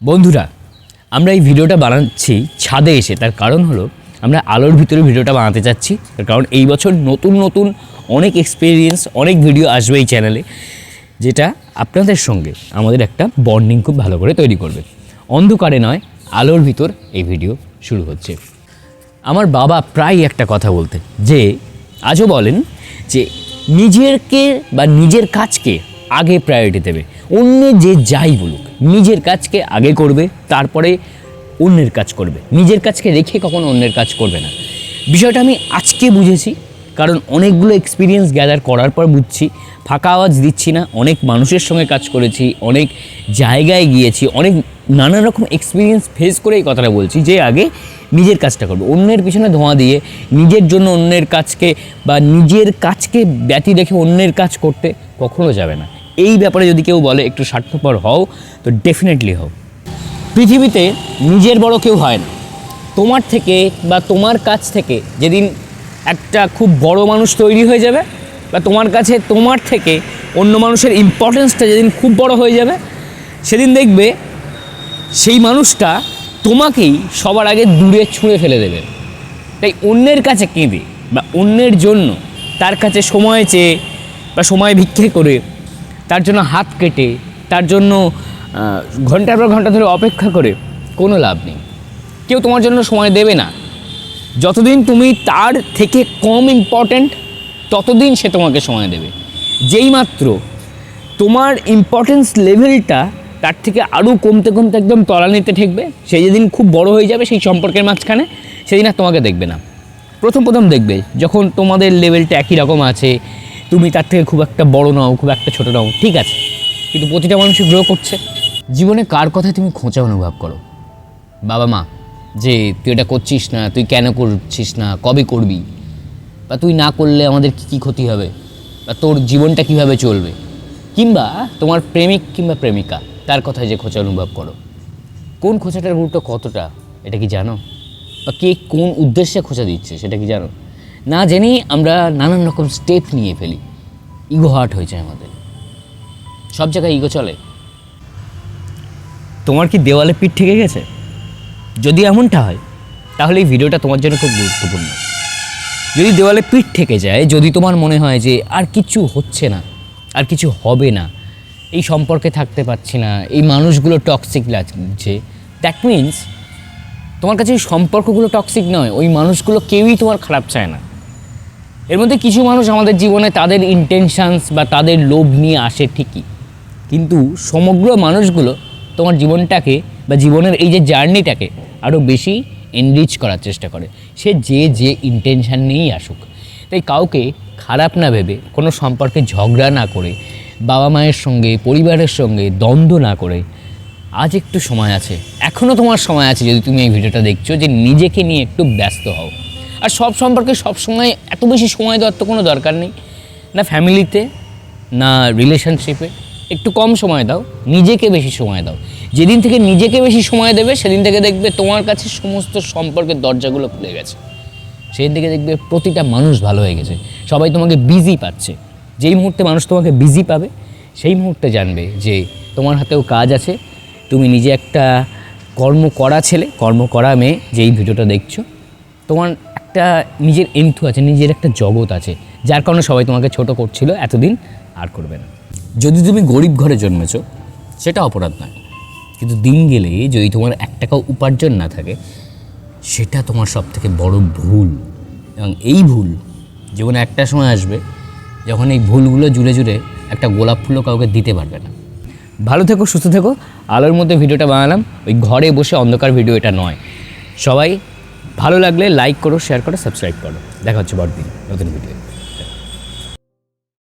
বন্ধুরা, আমরা এই ভিডিওটা বানাচ্ছি ছাদে এসে। তার কারণ হলো, আমরা আলোর ভিতরে ভিডিওটা বানাতে চাচ্ছি তার কারণ এই বছর নতুন নতুন অনেক এক্সপিরিয়েন্স অনেক ভিডিও আসবে এই চ্যানেলে যেটা আপনাদের সঙ্গে আমাদের একটা বন্ডিং খুব ভালো করে তৈরি করবে। অন্ধকারে নয়, আলোর ভিতর এই ভিডিও শুরু হচ্ছে। আমার বাবা প্রায় একটা কথা বলতেন, যে আজও বলেন যে নিজেরকে বা নিজের কাজকে আগে প্রায়োরিটি দেবে। অন্য যে যাই বলুক নিজের কাজকে আগে করবে, তারপরে অন্যের কাজ করবে। নিজের কাজকে রেখে কখনো অন্যের কাজ করবে না। বিষয়টা আমি আজকে বুঝেছি, কারণ অনেকগুলো এক্সপিরিয়েন্স গ্যাদার করার পর বুঝছি, ফাঁকা আওয়াজ দিচ্ছি না, অনেক মানুষের সঙ্গে কাজ করেছি, অনেক জায়গায় গিয়েছি, অনেক নানা রকম এক্সপিরিয়েন্স ফেস করে এই কথাটা বলছি যে আগে নিজের কাজটা করবে। অন্যের পিছনে ধোঁয়া দিয়ে নিজের জন্য অন্যের কাজকে বা নিজের কাজকে ব্যতি রেখে অন্যের কাজ করতে কখনো যাবে না। এই ব্যাপারে যদি কেউ বলে একটু স্বার্থপর হও, তো ডেফিনেটলি হও। পৃথিবীতে নিজের বড় কেউ হয় না। তোমার থেকে বা তোমার কাছ থেকে যেদিন একটা খুব বড় মানুষ তৈরি হয়ে যাবে, বা তোমার কাছে তোমার থেকে অন্য মানুষের ইম্পর্টেন্সটা যেদিন খুব বড় হয়ে যাবে, সেদিন দেখবে সেই মানুষটা তোমাকেই সবার আগে দূরে ছুঁড়ে ফেলে দেবে। তাই অন্যের কাছে কেঁদে বা অন্যের জন্য তার কাছে সময় চেয়ে বা সময় ভিক্ষে করে তার জন্য হাত কেটে, তার জন্য ঘণ্টার পর ঘণ্টা ধরে অপেক্ষা করে, কোনো লাভ নেই। কেউ তোমার জন্য সময় দেবে না। যতদিন তুমি তার থেকে কম ইম্পর্ট্যান্ট ততদিন সে তোমাকে সময় দেবে। যেই মাত্র তোমার ইম্পর্টেন্স লেভেলটা তার থেকে আরও কমতে কমতে একদম তলানিতে ঠেকবে সেই যেদিন খুব বড় হয়ে যাবে সেই সম্পর্কের মাঝখানে, সেদিন আর তোমাকে দেখবে না। প্রথম প্রথম দেখবে, যখন তোমাদের লেভেলটা একই রকম আছে তুমি তার থেকে খুব একটা বড় নাও, খুব একটা ছোট নাও, ঠিক আছে? কিন্তু প্রতিটা মানুষই গ্রো করছে। জীবনে কার কথায় তুমি খোঁচা অনুভব করো? বাবা মা, যে তুই এটা করছিস না, তুই কেন করছিস না, কবে করবি? বা তুই না করলে আমাদের কী কী ক্ষতি হবে? বা তোর জীবনটা কীভাবে চলবে? কিংবা তোমার প্রেমিক কিংবা প্রেমিকা, তার কথায় যে খোঁচা অনুভব করো। কোন খোঁচাটার গুরুত্ব কতটা, এটা কি জানো? বা কে কোন উদ্দেশ্যে খোঁচা দিচ্ছে, সেটা কি জানো? না জেনেই আমরা নানান রকম স্টেপ নিয়ে ফেলি। ইগো হার্ট হয়ে যায় আমাদের। সব জায়গায় ইগো চলে। তোমার কি দেওয়ালে পিঠ ঠেকে গেছে? যদি এমনটা হয়, তাহলে এই ভিডিওটা তোমার জন্য খুব গুরুত্বপূর্ণ। যদি দেওয়ালে পিঠ ঠেকে যায়, যদি তোমার মনে হয় যে আর কিছু হচ্ছে না, আর কিছু হবে না, এই সম্পর্কে থাকতে পারছি না, এই মানুষগুলো টক্সিক লাগছে দ্যাট মিন্স তোমার কাছে এই সম্পর্কগুলো টক্সিক নয়, ওই মানুষগুলো কেউই তোমার খারাপ চায় না। এর মধ্যে কিছু মানুষ আমাদের জীবনে তাদের ইন্টেনশনস বা তাদের লোভ নিয়ে আসে ঠিকই। কিন্তু সমগ্র মানুষগুলো তোমার জীবনটাকে বা জীবনের এই যে জার্নিটাকে আরও বেশি এনরিচ করার চেষ্টা করে। সে যে যে ইন্টেনশন নিয়েই আসুক। তাই কাউকে খারাপ না ভেবে, কোনো সম্পর্কে ঝগড়া না করে, বাবা মায়ের সঙ্গে, পরিবারের সঙ্গে দ্বন্দ্ব না করে, আজ একটু সময় আছে এখনও তোমার সময় আছে যদি তুমি এই ভিডিওটা দেখছ যে নিজেকে নিয়ে একটু ব্যস্ত হও। আর সব সম্পর্কে সব সময় এত বেশি সময় দেওয়ার তো কোনো দরকার নেই। না ফ্যামিলিতে, না রিলেশনশিপে একটু কম সময় দাও, নিজেকে বেশি সময় দাও। যেদিন থেকে নিজেকে বেশি সময় দেবে, সেদিন থেকে দেখবে তোমার কাছে সমস্ত সম্পর্কের দরজাগুলো খুলে গেছে। সেদিন থেকে দেখবে প্রতিটা মানুষ ভালো হয়ে গেছে। সবাই তোমাকে বিজি পাচ্ছে। যেই মুহূর্তে মানুষ তোমাকে বিজি পাবে, সেই মুহূর্তে জানবে যে তোমার হাতেও কাজ আছে। তুমি নিজে একটা কর্ম করা ছেলে, কর্ম করা মেয়ে, যেই ভিডিওটা দেখছ, তোমার একটা নিজের এন্থু আছে, নিজের একটা জগৎ আছে, যার কারণে সবাই তোমাকে ছোট করছিল, এতদিন আর করবে না। যদি তুমি গরিব ঘরে জন্মেছো, সেটা অপরাধ নয়। কিন্তু দিন গেলে যদি তোমার এক টাকা উপার্জন না থাকে, সেটা তোমার সব থেকে বড় ভুল। এবং এই ভুল জীবনে একটা সময় আসবে যখন এই ভুলগুলো জুড়ে জুড়ে একটা গোলাপ ফুলও কাউকে দিতে পারবে না। ভালো থেকো, সুস্থ থেকো। আলোর মধ্যে ভিডিওটা বানালাম। ওই ঘরে বসে অন্ধকার ভিডিও এটা নয়। সবাই ভালো লাগলে লাইক করো শেয়ার করো সাবস্ক্রাইব করো। দেখা হচ্ছে বড়দিন নতুন ভিডিও